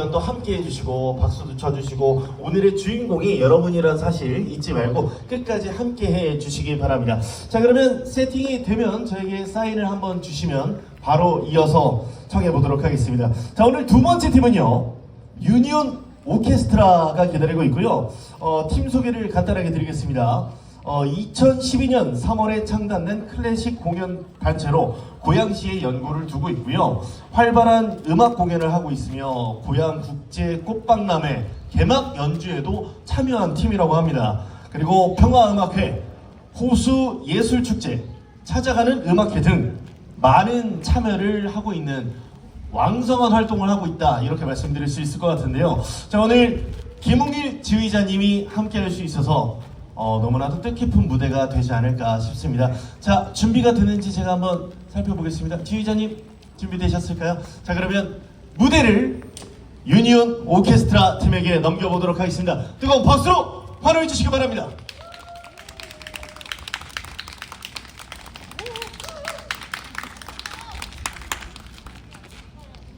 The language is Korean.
공연도 함께 해주시고 박수도 쳐주시고 오늘의 주인공이 여러분이란 사실 잊지 말고 끝까지 함께 해주시기 바랍니다. 자 그러면 세팅이 되면 저에게 사인을 한번 주시면 바로 이어서 청해 보도록 하겠습니다. 자 오늘 두 번째 팀은요 유니온 오케스트라가 기다리고 있고요. 어, 팀 소개를 간단하게 드리겠습니다. 어, 2012년 3월에 창단된 클래식 공연 단체로 고양시에 연고를 두고 있고요. 활발한 음악 공연을 하고 있으며 고양 국제 꽃박람회 개막 연주에도 참여한 팀이라고 합니다. 그리고 평화음악회, 호수 예술축제, 찾아가는 음악회 등 많은 참여를 하고 있는 왕성한 활동을 하고 있다 이렇게 말씀드릴 수 있을 것 같은데요. 자 오늘 김웅길 지휘자님이 함께 할 수 있어서 어, 너무나도 뜻깊은 무대가 되지 않을까 싶습니다. 자 준비가 되는지 제가 한번 살펴보겠습니다. 지휘자님 준비되셨을까요? 자 그러면 무대를 유니온 오케스트라 팀에게 넘겨보도록 하겠습니다. 뜨거운 박수로 환호해 주시기 바랍니다.